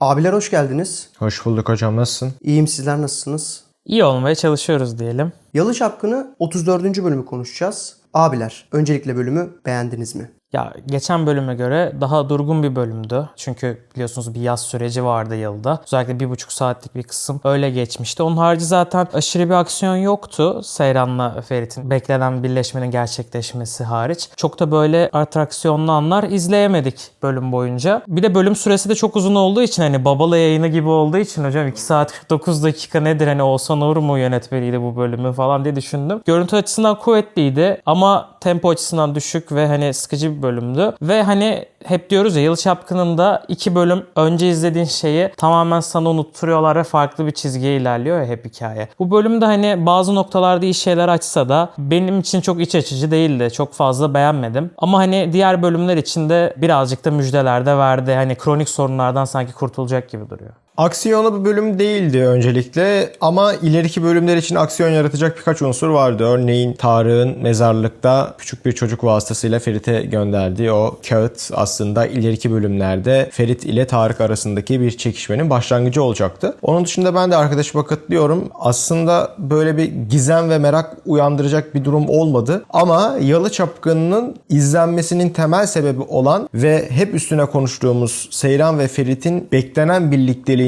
Abiler hoş geldiniz. Hoş bulduk hocam nasılsın? İyiyim sizler nasılsınız? İyi olmaya çalışıyoruz diyelim. Yalı Çapkını 34. bölümü konuşacağız. Abiler öncelikle bölümü beğendiniz mi? Ya geçen bölüme göre daha durgun bir bölümdü. Çünkü biliyorsunuz bir yaz süreci vardı yılda. Özellikle bir buçuk saatlik bir kısım öyle geçmişti. Onun harici zaten aşırı bir aksiyon yoktu. Seyran'la Ferit'in beklenen birleşmenin gerçekleşmesi hariç. Çok da böyle atraksiyonlu anlar izleyemedik bölüm boyunca. Bir de bölüm süresi de çok uzun olduğu için hani babalı yayını gibi olduğu için hocam 2 saat 49 dakika nedir hani Oğuzhan Uğur mu yönetmeliydi bu bölümü falan diye düşündüm. Görüntü açısından kuvvetliydi ama tempo açısından düşük ve hani sıkıcı bölümdü. Ve hani hep diyoruz ya Yalı Çapkın'ın da iki bölüm önce izlediğin şeyi tamamen sana unutturuyorlar ve farklı bir çizgiye ilerliyor ya hep hikaye. Bu bölümde hani bazı noktalarda iyi şeyler açsa da benim için çok iç açıcı değildi. Çok fazla beğenmedim. Ama hani diğer bölümler için de birazcık da müjdeler de verdi. Hani kronik sorunlardan sanki kurtulacak gibi duruyor. Aksiyonlu bir bölüm değildi öncelikle ama ileriki bölümler için aksiyon yaratacak birkaç unsur vardı. Örneğin Tarık'ın mezarlıkta küçük bir çocuk vasıtasıyla Ferit'e gönderdiği o kağıt aslında ileriki bölümlerde Ferit ile Tarık arasındaki bir çekişmenin başlangıcı olacaktı. Onun dışında ben de arkadaşıma katılıyorum. Aslında böyle bir gizem ve merak uyandıracak bir durum olmadı. Ama Yalı Çapkını'nın izlenmesinin temel sebebi olan ve hep üstüne konuştuğumuz Seyran ve Ferit'in beklenen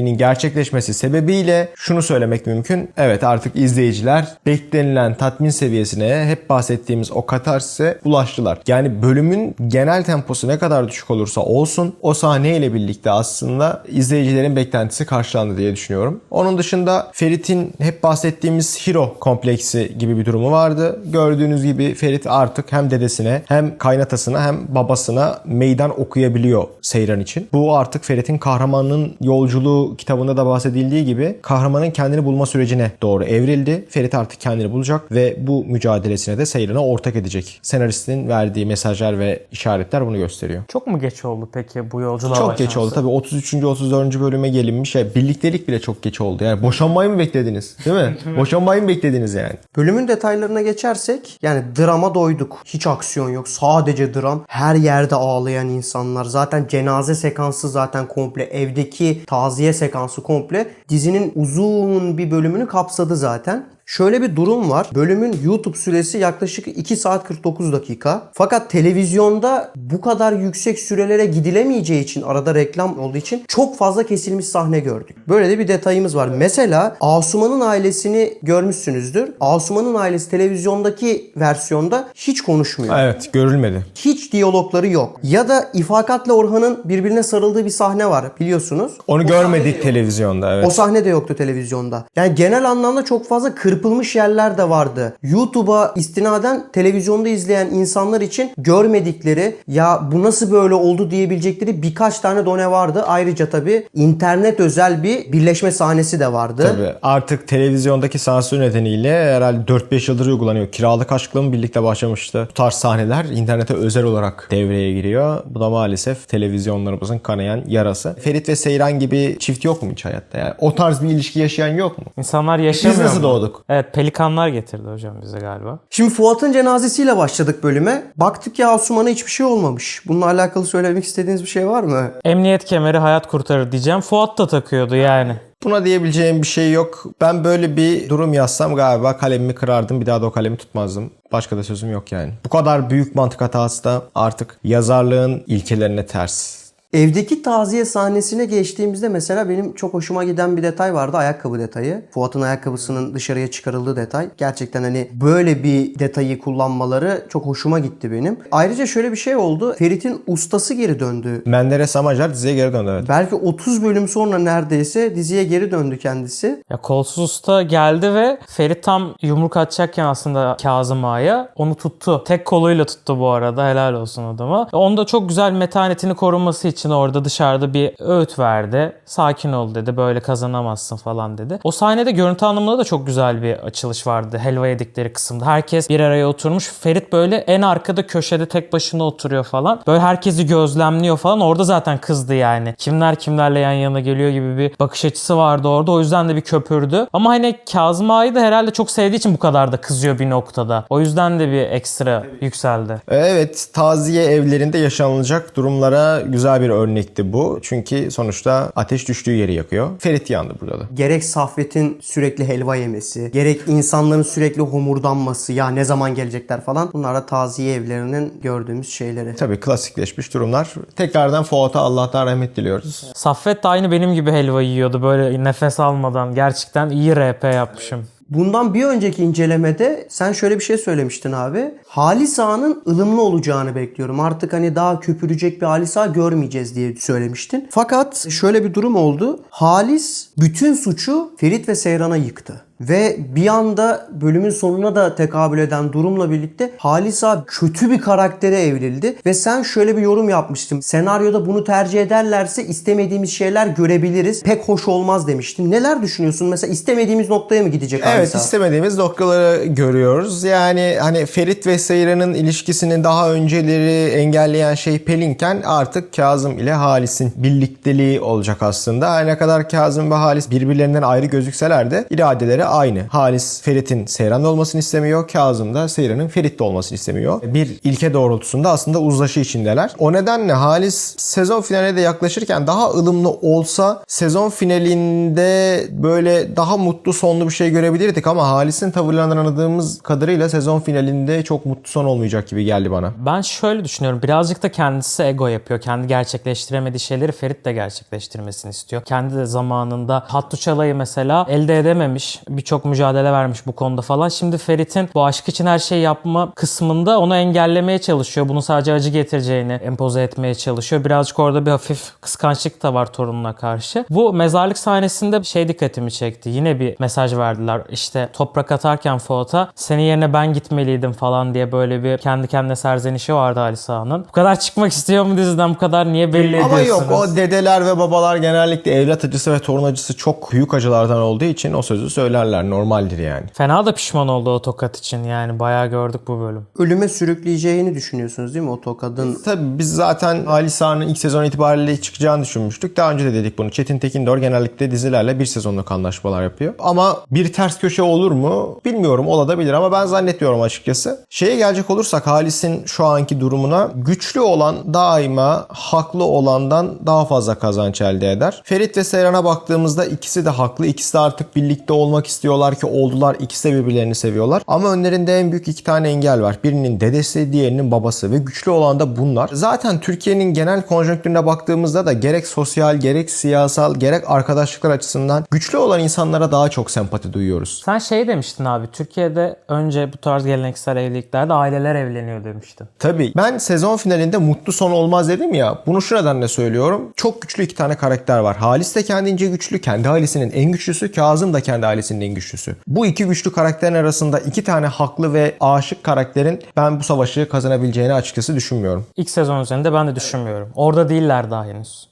birlikteliğinin gerçekleşmesi sebebiyle şunu söylemek mümkün. Evet artık izleyiciler beklenilen tatmin seviyesine hep bahsettiğimiz o katarsise ulaştılar. Yani bölümün genel temposu ne kadar düşük olursa olsun o sahneyle birlikte aslında izleyicilerin beklentisi karşılandı diye düşünüyorum. Onun dışında Ferit'in hep bahsettiğimiz hero kompleksi gibi bir durumu vardı. Gördüğünüz gibi Ferit artık hem dedesine hem kaynatasına hem babasına meydan okuyabiliyor Seyran için. Bu artık Ferit'in kahramanının yolculuğu kitabında da bahsedildiği gibi kahramanın kendini bulma sürecine doğru evrildi. Ferit artık kendini bulacak ve bu mücadelesine de Seyran'a ortak edecek. Senaristin verdiği mesajlar ve işaretler bunu gösteriyor. Çok mu geç oldu peki bu yolculuğa Çok geç başlaması? oldu. Tabii 33. 34. bölüme gelinmiş. Ya, birliktelik bile çok geç oldu. Yani boşanmayı mı beklediniz? Değil mi? boşanmayı mı beklediniz yani? Bölümün detaylarına geçersek yani drama doyduk. Hiç aksiyon yok. Sadece dram. Her yerde ağlayan insanlar. Zaten cenaze sekansı zaten komple. Evdeki taziye sekansı komple. Dizinin uzun bir bölümünü kapsadı zaten. Şöyle bir durum var. Bölümün YouTube süresi yaklaşık 2 saat 49 dakika. Fakat televizyonda bu kadar yüksek sürelere gidilemeyeceği için arada reklam olduğu için çok fazla kesilmiş sahne gördük. Böyle de bir detayımız var. Mesela Asuman'ın ailesini görmüşsünüzdür. Asuman'ın ailesi televizyondaki versiyonda hiç konuşmuyor. Evet görülmedi. Hiç diyalogları yok. Ya da İfakat'la Orhan'ın birbirine sarıldığı bir sahne var biliyorsunuz. Onu görmedik televizyonda evet. O sahne de yoktu televizyonda. Yani genel anlamda çok fazla kırpılmış yerler de vardı. YouTube'a istinaden televizyonda izleyen insanlar için görmedikleri ya bu nasıl böyle oldu diyebilecekleri birkaç tane done vardı. Ayrıca tabii internet özel bir birleşme sahnesi de vardı. Tabii artık televizyondaki sansür nedeniyle herhalde 4-5 yıldır uygulanıyor. Kiralık aşkla mı birlikte başlamıştı? Bu tarz sahneler internete özel olarak devreye giriyor. Bu da maalesef televizyonlarımızın kanayan yarası. Ferit ve Seyran gibi çift yok mu hiç hayatta? Yani o tarz bir ilişki yaşayan yok mu? İnsanlar yaşamıyor Biz nasıl mu? doğduk? Evet pelikanlar getirdi hocam bize galiba. Şimdi Fuat'ın cenazesiyle başladık bölüme. Baktık ya Asuman'a hiçbir şey olmamış. Bununla alakalı söylemek istediğiniz bir şey var mı? Emniyet kemeri hayat kurtarır diyeceğim. Fuat da takıyordu yani. Buna diyebileceğim bir şey yok. Ben böyle bir durum yazsam galiba kalemimi kırardım. Bir daha da o kalemi tutmazdım. Başka da sözüm yok yani. Bu kadar büyük mantık hatası da artık yazarlığın ilkelerine ters. Evdeki taziye sahnesine geçtiğimizde mesela benim çok hoşuma giden bir detay vardı. Ayakkabı detayı. Fuat'ın ayakkabısının dışarıya çıkarıldığı detay. Gerçekten hani böyle bir detayı kullanmaları çok hoşuma gitti benim. Ayrıca şöyle bir şey oldu. Ferit'in ustası geri döndü. Menderes Amacar diziye geri döndü evet. Belki 30 bölüm sonra neredeyse diziye geri döndü kendisi. Ya kolsuz usta geldi ve Ferit tam yumruk atacakken aslında Kazım Ağa'ya onu tuttu. Tek koluyla tuttu bu arada helal olsun adama. Onda çok güzel metanetini korunması için orada dışarıda bir öğüt verdi. Sakin ol dedi böyle kazanamazsın falan dedi. O sahnede görüntü anlamında da çok güzel bir açılış vardı. Helva yedikleri kısımda. Herkes bir araya oturmuş. Ferit böyle en arkada köşede tek başına oturuyor falan. Böyle herkesi gözlemliyor falan. Orada zaten kızdı yani. Kimler kimlerle yan yana geliyor gibi bir bakış açısı vardı orada. O yüzden de bir köpürdü. Ama hani Kazım Ağa'yı da herhalde çok sevdiği için bu kadar da kızıyor bir noktada. O yüzden de bir ekstra yükseldi. Evet, taziye evlerinde yaşanılacak durumlara güzel bir bir örnekti bu. Çünkü sonuçta ateş düştüğü yeri yakıyor. Ferit yandı burada da. Gerek Saffet'in sürekli helva yemesi, gerek insanların sürekli homurdanması, ya ne zaman gelecekler falan. Bunlar da taziye evlerinin gördüğümüz şeyleri. Tabii klasikleşmiş durumlar. Tekrardan Fuat'a Allah'tan rahmet diliyoruz. Saffet de aynı benim gibi helva yiyordu böyle nefes almadan. Gerçekten iyi RP yapmışım. Bundan bir önceki incelemede sen şöyle bir şey söylemiştin abi. Halis Ağa'nın ılımlı olacağını bekliyorum. Artık hani daha köpürecek bir Halis Ağa görmeyeceğiz diye söylemiştin. Fakat şöyle bir durum oldu. Halis bütün suçu Ferit ve Seyran'a yıktı. Ve bir anda bölümün sonuna da tekabül eden durumla birlikte Halis Ağa kötü bir karaktere evrildi. Ve sen şöyle bir yorum yapmıştın. Senaryoda bunu tercih ederlerse istemediğimiz şeyler görebiliriz. Pek hoş olmaz demiştin. Neler düşünüyorsun? Mesela istemediğimiz noktaya mı gidecek Evet Halis Ağa? istemediğimiz noktaları görüyoruz. Yani hani Ferit ve Seyran'ın ilişkisini daha önceleri engelleyen şey Pelinken artık Kazım ile Halis'in birlikteliği olacak aslında. Her ne kadar Kazım ve Halis birbirlerinden ayrı gözükseler de iradeleri aynı. Halis Ferit'in Seyran'la olmasını istemiyor. Kazım da Seyran'ın Ferit'le olmasını istemiyor. Bir ilke doğrultusunda aslında uzlaşı içindeler. O nedenle Halis sezon finaline de yaklaşırken daha ılımlı olsa sezon finalinde böyle daha mutlu sonlu bir şey görebilirdik ama Halis'in tavırlarından anladığımız kadarıyla sezon finalinde çok mutlu son olmayacak gibi geldi bana. Ben şöyle düşünüyorum. Birazcık da kendisi ego yapıyor. Kendi gerçekleştiremediği şeyleri Ferit de gerçekleştirmesini istiyor. Kendi de zamanında Hattu Çalay'ı mesela elde edememiş. Birçok mücadele vermiş bu konuda falan. Şimdi Ferit'in bu aşk için her şeyi yapma kısmında onu engellemeye çalışıyor. Bunu sadece acı getireceğini empoze etmeye çalışıyor. Birazcık orada bir hafif kıskançlık da var torununa karşı. Bu mezarlık sahnesinde şey dikkatimi çekti. Yine bir mesaj verdiler. İşte toprak atarken Fuat'a senin yerine ben gitmeliydim falan diye böyle bir kendi kendine serzenişi vardı Ali Sağ'ın. Bu kadar çıkmak istiyor mu diziden? Bu kadar niye belli Ama ediyorsunuz? yok o dedeler ve babalar genellikle evlat acısı ve torun acısı çok büyük acılardan olduğu için o sözü söylerler. Normaldir yani. Fena da pişman oldu o tokat için yani bayağı gördük bu bölüm. Ölüme sürükleyeceğini düşünüyorsunuz değil mi o tokadın? Tabii biz zaten Ali Sağ'ın ilk sezon itibariyle çıkacağını düşünmüştük. Daha önce de dedik bunu. Çetin Tekindor genellikle dizilerle bir sezonluk anlaşmalar yapıyor. Ama bir ters köşe olur mu? Bilmiyorum olabilir ama ben zannetmiyorum açıkçası. Şeye gelecek olursak Halis'in şu anki durumuna güçlü olan daima haklı olandan daha fazla kazanç elde eder. Ferit ve Seyran'a baktığımızda ikisi de haklı. İkisi de artık birlikte olmak istiyorlar ki oldular. İkisi de birbirlerini seviyorlar. Ama önlerinde en büyük iki tane engel var. Birinin dedesi, diğerinin babası ve güçlü olan da bunlar. Zaten Türkiye'nin genel konjonktürüne baktığımızda da gerek sosyal, gerek siyasal, gerek arkadaşlıklar açısından güçlü olan insanlara daha çok sempati duyuyoruz. Sen şey demiştin abi Türkiye'de önce bu tarz geleneksel evliliklerde aileler evleniyor demiştin. Tabii. Ben sezon finalinde mutlu son olmaz dedim ya. Bunu şu nedenle söylüyorum. Çok güçlü iki tane karakter var. Halis de kendince güçlü. Kendi ailesinin en güçlüsü. Kazım da kendi ailesinin en güçlüsü. Bu iki güçlü karakterin arasında iki tane haklı ve aşık karakterin ben bu savaşı kazanabileceğini açıkçası düşünmüyorum. İlk sezon üzerinde ben de düşünmüyorum. Orada değiller daha henüz.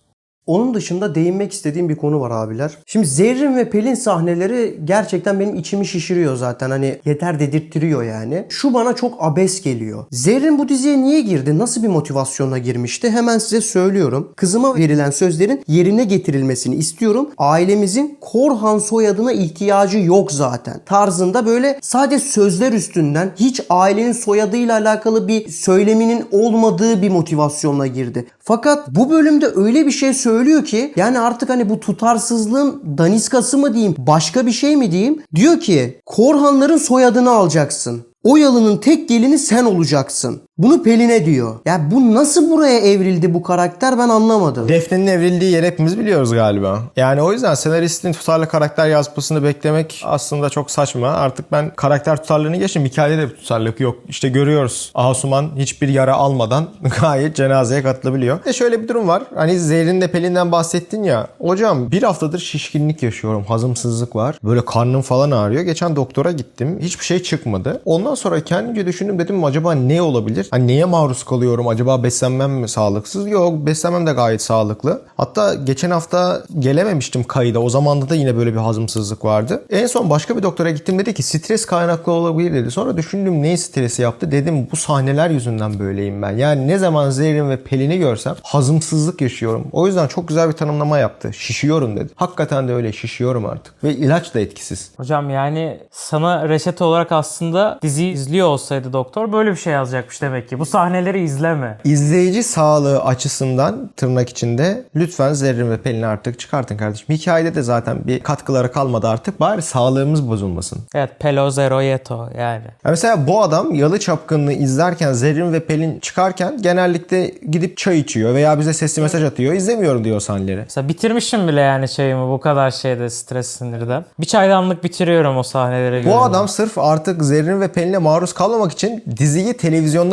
Onun dışında değinmek istediğim bir konu var abiler. Şimdi Zerrin ve Pelin sahneleri gerçekten benim içimi şişiriyor zaten. Hani yeter dedirttiriyor yani. Şu bana çok abes geliyor. Zerrin bu diziye niye girdi? Nasıl bir motivasyonla girmişti? Hemen size söylüyorum. Kızıma verilen sözlerin yerine getirilmesini istiyorum. Ailemizin Korhan soyadına ihtiyacı yok zaten. Tarzında böyle sadece sözler üstünden hiç ailenin soyadıyla alakalı bir söyleminin olmadığı bir motivasyonla girdi. Fakat bu bölümde öyle bir şey söylüyor ki yani artık hani bu tutarsızlığın daniskası mı diyeyim başka bir şey mi diyeyim? Diyor ki Korhanların soyadını alacaksın. O yalının tek gelini sen olacaksın. Bunu Pelin'e diyor. Ya bu nasıl buraya evrildi bu karakter ben anlamadım. Defne'nin evrildiği yer hepimiz biliyoruz galiba. Yani o yüzden senaristin tutarlı karakter yazmasını beklemek aslında çok saçma. Artık ben karakter tutarlılığını geçtim. Hikayede de tutarlılık yok. İşte görüyoruz. Asuman hiçbir yara almadan gayet cenazeye katılabiliyor. Ve şöyle bir durum var. Hani Zehrin de Pelin'den bahsettin ya. Hocam bir haftadır şişkinlik yaşıyorum. Hazımsızlık var. Böyle karnım falan ağrıyor. Geçen doktora gittim. Hiçbir şey çıkmadı. Ondan sonra kendimce düşündüm dedim acaba ne olabilir? Hani neye maruz kalıyorum? Acaba beslenmem mi sağlıksız? Yok beslenmem de gayet sağlıklı. Hatta geçen hafta gelememiştim kayıda. O zamanda da yine böyle bir hazımsızlık vardı. En son başka bir doktora gittim dedi ki stres kaynaklı olabilir dedi. Sonra düşündüm neyi stresi yaptı? Dedim bu sahneler yüzünden böyleyim ben. Yani ne zaman Zerrin ve Pelin'i görsem hazımsızlık yaşıyorum. O yüzden çok güzel bir tanımlama yaptı. Şişiyorum dedi. Hakikaten de öyle şişiyorum artık. Ve ilaç da etkisiz. Hocam yani sana reçete olarak aslında diziyi izliyor olsaydı doktor böyle bir şey yazacakmış demek demek ki. Bu sahneleri izleme. İzleyici sağlığı açısından tırnak içinde lütfen Zerrin ve Pelin'i artık çıkartın kardeşim. Hikayede de zaten bir katkıları kalmadı artık. Bari sağlığımız bozulmasın. Evet Pelo Zero Yeto yani. Ya mesela bu adam Yalı Çapkını'nı izlerken Zerrin ve Pelin çıkarken genellikle gidip çay içiyor veya bize sesli mesaj atıyor. İzlemiyorum diyor sahneleri. Mesela bitirmişim bile yani çayımı bu kadar şeyde stres sinirden. Bir çaydanlık bitiriyorum o sahneleri Bu adam sırf artık Zerrin ve Pelin'e maruz kalmamak için diziyi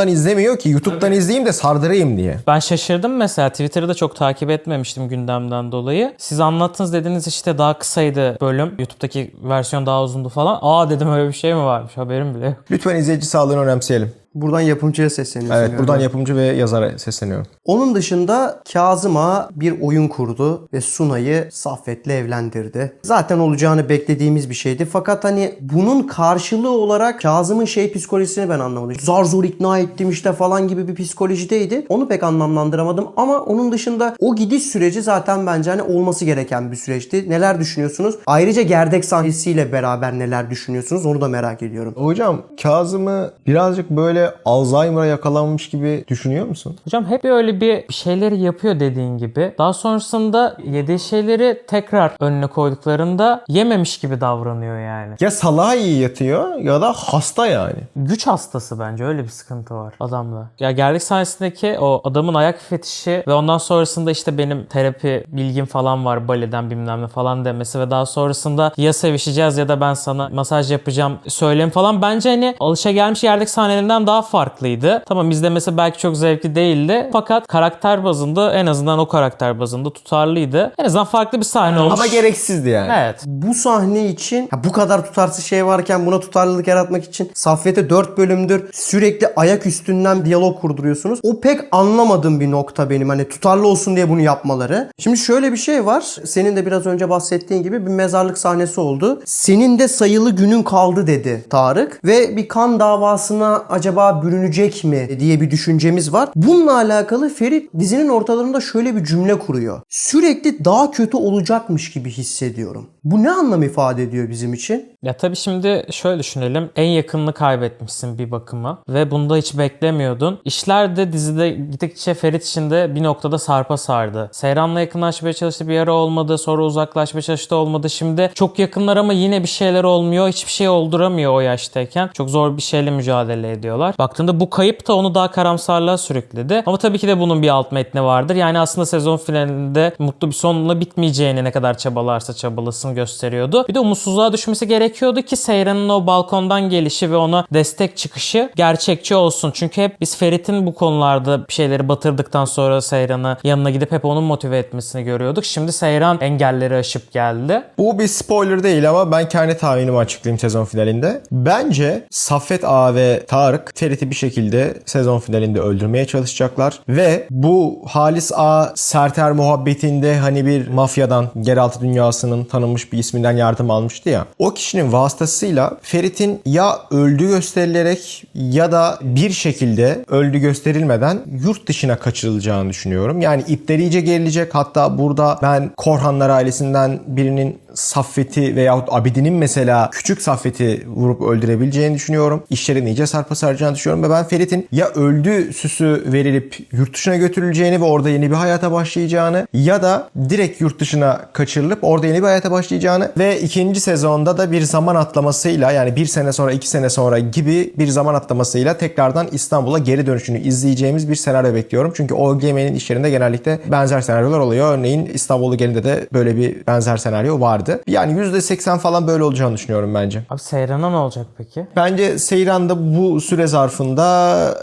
televizyondan izlemiyor ki YouTube'dan izleyeyim de sardırayım diye. Ben şaşırdım mesela Twitter'da çok takip etmemiştim gündemden dolayı. Siz anlattınız dediniz işte daha kısaydı bölüm. YouTube'daki versiyon daha uzundu falan. Aa dedim öyle bir şey mi varmış haberim bile yok. Lütfen izleyici sağlığını önemseyelim. Buradan yapımcıya sesleniyorsun. Evet galiba. buradan yapımcı ve yazara sesleniyorum. Onun dışında Kazım Ağa bir oyun kurdu ve Sunay'ı Saffet'le evlendirdi. Zaten olacağını beklediğimiz bir şeydi. Fakat hani bunun karşılığı olarak Kazım'ın şey psikolojisini ben anlamadım. Zar zor ikna ettim işte falan gibi bir psikolojideydi. Onu pek anlamlandıramadım ama onun dışında o gidiş süreci zaten bence hani olması gereken bir süreçti. Neler düşünüyorsunuz? Ayrıca gerdek sahnesiyle beraber neler düşünüyorsunuz? Onu da merak ediyorum. Hocam Kazım'ı birazcık böyle Alzheimer'a yakalanmış gibi düşünüyor musun? Hocam hep öyle bir şeyleri yapıyor dediğin gibi. Daha sonrasında yediği şeyleri tekrar önüne koyduklarında yememiş gibi davranıyor yani. Ya salağa iyi yatıyor ya da hasta yani. Güç hastası bence öyle bir sıkıntı var adamda. Ya geldik sahnesindeki o adamın ayak fetişi ve ondan sonrasında işte benim terapi bilgim falan var baleden bilmem ne falan demesi ve daha sonrasında ya sevişeceğiz ya da ben sana masaj yapacağım söylem falan bence hani alışa gelmiş yerdeki sahnelerinden daha farklıydı. Tamam izlemesi belki çok zevkli değildi fakat karakter bazında en azından o karakter bazında tutarlıydı. En azından farklı bir sahne olmuş. Ama gereksizdi yani. Evet. Bu sahne için ya bu kadar tutarsız şey varken buna tutarlılık yaratmak için Saffet'e 4 bölümdür sürekli ayak üstünden diyalog kurduruyorsunuz. O pek anlamadığım bir nokta benim hani tutarlı olsun diye bunu yapmaları. Şimdi şöyle bir şey var. Senin de biraz önce bahsettiğin gibi bir mezarlık sahnesi oldu. Senin de sayılı günün kaldı dedi Tarık ve bir kan davasına acaba bürünecek mi diye bir düşüncemiz var. Bununla alakalı Ferit dizinin ortalarında şöyle bir cümle kuruyor. Sürekli daha kötü olacakmış gibi hissediyorum. Bu ne anlam ifade ediyor bizim için? Ya tabii şimdi şöyle düşünelim. En yakınını kaybetmişsin bir bakıma ve bunda hiç beklemiyordun. İşler de dizide gittikçe Ferit için de bir noktada sarpa sardı. Seyran'la yakınlaşmaya çalıştı bir ara olmadı. Sonra uzaklaşmaya çalıştı olmadı. Şimdi çok yakınlar ama yine bir şeyler olmuyor. Hiçbir şey olduramıyor o yaştayken. Çok zor bir şeyle mücadele ediyorlar. Baktığında bu kayıp da onu daha karamsarlığa sürükledi. Ama tabii ki de bunun bir alt metni vardır. Yani aslında sezon finalinde mutlu bir sonla bitmeyeceğini ne kadar çabalarsa çabalasın gösteriyordu. Bir de umutsuzluğa düşmesi gerekiyordu ki Seyran'ın o balkondan gelişi ve ona destek çıkışı gerçekçi olsun. Çünkü hep biz Ferit'in bu konularda bir şeyleri batırdıktan sonra Seyran'ı yanına gidip hep onun motive etmesini görüyorduk. Şimdi Seyran engelleri aşıp geldi. Bu bir spoiler değil ama ben kendi tahminimi açıklayayım sezon finalinde. Bence Saffet Ağa ve Tarık Ferit'i bir şekilde sezon finalinde öldürmeye çalışacaklar. Ve bu Halis Ağa Serter muhabbetinde hani bir mafyadan yeraltı dünyasının tanınmış bir isminden yardım almıştı ya. O kişinin vasıtasıyla Ferit'in ya öldüğü gösterilerek ya da bir şekilde öldü gösterilmeden yurt dışına kaçırılacağını düşünüyorum. Yani ipler iyice gerilecek. Hatta burada ben Korhanlar ailesinden birinin Saffet'i veyahut Abidin'in mesela küçük Saffet'i vurup öldürebileceğini düşünüyorum. İşlerin iyice sarpa saracağını düşünüyorum ve ben Ferit'in ya öldü süsü verilip yurt dışına götürüleceğini ve orada yeni bir hayata başlayacağını ya da direkt yurt dışına kaçırılıp orada yeni bir hayata başlayacağını ve ikinci sezonda da bir zaman atlamasıyla yani bir sene sonra iki sene sonra gibi bir zaman atlamasıyla tekrardan İstanbul'a geri dönüşünü izleyeceğimiz bir senaryo bekliyorum. Çünkü OGM'nin işlerinde genellikle benzer senaryolar oluyor. Örneğin İstanbul'u gelinde de böyle bir benzer senaryo vardı. Yani %80 falan böyle olacağını düşünüyorum bence. Abi Seyran'a ne olacak peki? Bence Seyran da bu süre zarfında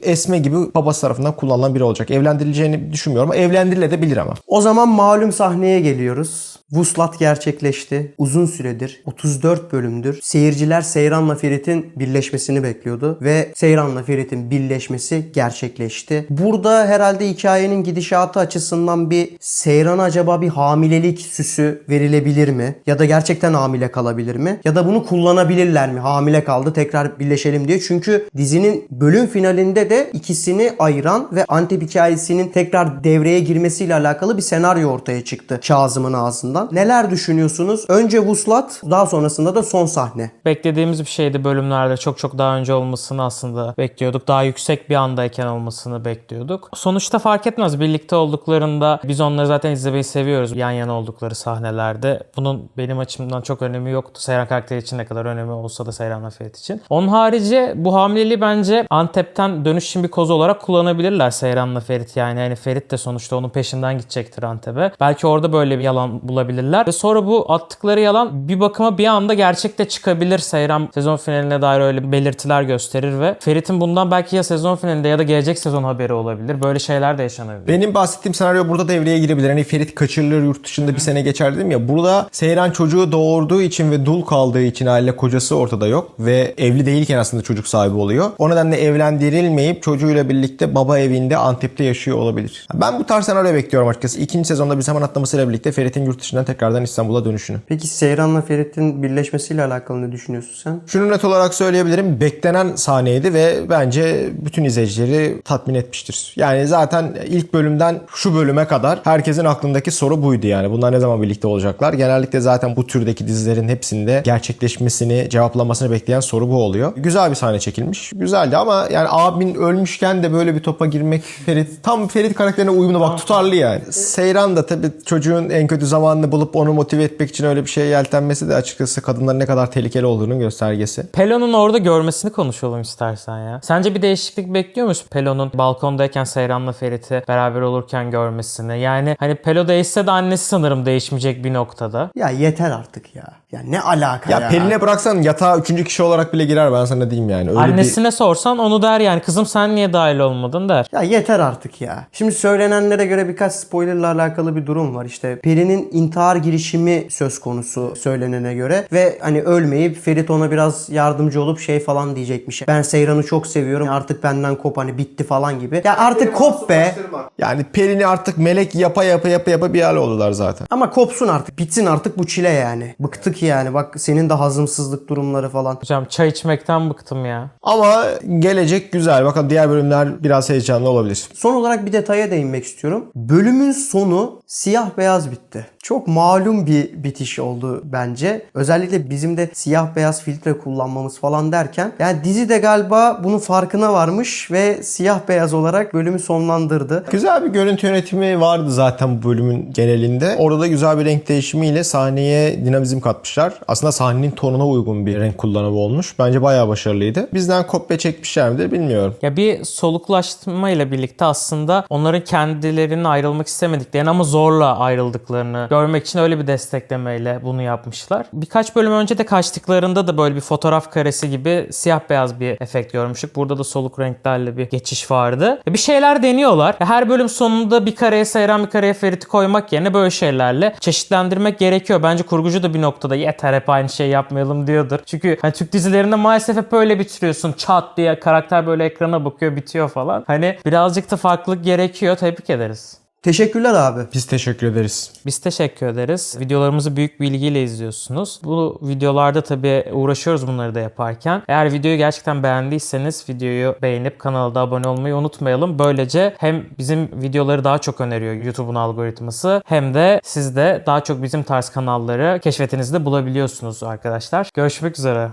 Esme gibi babası tarafından kullanılan biri olacak. Evlendirileceğini düşünmüyorum. Evlendirilebilir ama. O zaman malum sahneye geliyoruz. Vuslat gerçekleşti. Uzun süredir 34 bölümdür seyirciler Seyran'la Ferit'in birleşmesini bekliyordu ve Seyran'la Ferit'in birleşmesi gerçekleşti. Burada herhalde hikayenin gidişatı açısından bir Seyran'a acaba bir hamilelik süsü verilebilir mi? Ya Ya da gerçekten hamile kalabilir mi? Ya da bunu kullanabilirler mi? Hamile kaldı tekrar birleşelim diye. Çünkü dizinin bölüm finalinde de ikisini ayıran ve Antep hikayesinin tekrar devreye girmesiyle alakalı bir senaryo ortaya çıktı Kazım'ın ağzından. Neler düşünüyorsunuz? Önce vuslat, daha sonrasında da son sahne. Beklediğimiz bir şeydi bölümlerde. Çok çok daha önce olmasını aslında bekliyorduk. Daha yüksek bir andayken olmasını bekliyorduk. Sonuçta fark etmez. Birlikte olduklarında biz onları zaten izlemeyi seviyoruz. Yan yana oldukları sahnelerde. Bunun benim açımdan çok önemi yoktu. Seyran karakteri için ne kadar önemi olsa da Seyran Ferit için. Onun harici bu hamileliği bence Antep'ten dönüş için bir koz olarak kullanabilirler Seyran'la Ferit. Yani hani Ferit de sonuçta onun peşinden gidecektir Antep'e. Belki orada böyle bir yalan bulabilirler. Ve sonra bu attıkları yalan bir bakıma bir anda gerçekte çıkabilir. Seyran sezon finaline dair öyle belirtiler gösterir ve Ferit'in bundan belki ya sezon finalinde ya da gelecek sezon haberi olabilir. Böyle şeyler de yaşanabilir. Benim bahsettiğim senaryo burada devreye girebilir. Hani Ferit kaçırılır yurt dışında bir sene geçer dedim ya. Burada Seyran çocuğu doğurduğu için ve dul kaldığı için aile kocası ortada yok. Ve evli değilken aslında çocuk sahibi oluyor. O nedenle evlendirilmeyip çocuğuyla birlikte baba evinde Antep'te yaşıyor olabilir. Ben bu tarz senaryo bekliyorum açıkçası. İkinci sezonda bir zaman atlamasıyla birlikte Ferit'in yurt dışından tekrardan İstanbul'a dönüşünü. Peki Seyran'la Ferit'in birleşmesiyle alakalı ne düşünüyorsun sen? Şunu net olarak söyleyebilirim. Beklenen sahneydi ve bence bütün izleyicileri tatmin etmiştir. Yani zaten ilk bölümden şu bölüme kadar herkesin aklındaki soru buydu yani. Bunlar ne zaman birlikte olacaklar? Genellikle zaten bu türdeki dizilerin hepsinde gerçekleşmesini, cevaplamasını bekleyen soru bu oluyor. Güzel bir sahne çekilmiş. Güzeldi ama yani abin ölmüşken de böyle bir topa girmek Ferit tam Ferit karakterine uyumlu bak tutarlı yani. Seyran da tabii çocuğun en kötü zamanını bulup onu motive etmek için öyle bir şeye yeltenmesi de açıkçası kadınların ne kadar tehlikeli olduğunun göstergesi. Pelo'nun orada görmesini konuşalım istersen ya. Sence bir değişiklik bekliyor musun Pelo'nun balkondayken Seyran'la Ferit'i beraber olurken görmesini? Yani hani Pelo değişse de annesi sanırım değişmeyecek bir noktada. Ya yeter artık ya. Ya ne alaka ya? Ya Pelin'e bıraksan yatağa üçüncü kişi olarak bile girer ben sana diyeyim yani. Öyle Annesine sorsan onu der yani kızım sen niye dahil olmadın der. Ya yeter artık ya. Şimdi söylenenlere göre birkaç spoilerla alakalı bir durum var. İşte Peri'nin intihar girişimi söz konusu söylenene göre ve hani ölmeyip Ferit ona biraz yardımcı olup şey falan diyecekmiş. Ben Seyran'ı çok seviyorum. Artık benden kop hani bitti falan gibi. Ya artık kop be. bir... Yani Pelin'i artık melek yapa yapa yapa yapa bir hal oldular zaten. Ama kopsun artık. Bitsin artık bu çile yani. Bıktık yani. Bak senin de hazımsızlık durumları falan. Hocam çay içmekten bıktım ya. Ama gelecek güzel. Bakalım diğer bölümler biraz heyecanlı olabilir. Son olarak bir detaya değinmek istiyorum. Bölümün sonu siyah beyaz bitti. Çok malum bir bitiş oldu bence. Özellikle bizim de siyah beyaz filtre kullanmamız falan derken yani dizi de galiba bunun farkına varmış ve siyah beyaz olarak bölümü sonlandırdı. Güzel bir görüntü yönetimi vardı zaten bu bölümün genelinde. Orada da güzel bir renk değişimiyle sahneye dinamizm katmışlar. Aslında sahnenin tonuna uygun bir renk kullanımı olmuş. Bence bayağı başarılıydı. Bizden kopya çekmişler midir bilmiyorum. Ya bir soluklaşma ile birlikte aslında onların kendilerinin ayrılmak istemediklerini ama zorla ayrıldıklarını görmek için öyle bir desteklemeyle bunu yapmışlar. Birkaç bölüm önce de kaçtıklarında da böyle bir fotoğraf karesi gibi siyah beyaz bir efekt görmüştük. Burada da soluk renklerle bir geçiş vardı. Bir şeyler deniyorlar. Her bölüm sonunda bir kareye Seyran bir kareye Ferit'i koymak yerine böyle şeylerle çeşitlendirmek gerekiyor. Bence kurgucu da bir noktada yeter hep aynı şey yapmayalım diyordur. Çünkü hani Türk dizilerinde maalesef hep böyle bitiriyorsun. Çat diye karakter böyle ekrana bakıyor bitiyor falan. Hani birazcık da farklılık gerekiyor. Tebrik ederiz. Teşekkürler abi. Biz teşekkür ederiz. Biz teşekkür ederiz. Videolarımızı büyük bir ilgiyle izliyorsunuz. Bu videolarda tabii uğraşıyoruz bunları da yaparken. Eğer videoyu gerçekten beğendiyseniz videoyu beğenip kanala da abone olmayı unutmayalım. Böylece hem bizim videoları daha çok öneriyor YouTube'un algoritması hem de siz de daha çok bizim tarz kanalları keşfetinizde bulabiliyorsunuz arkadaşlar. Görüşmek üzere.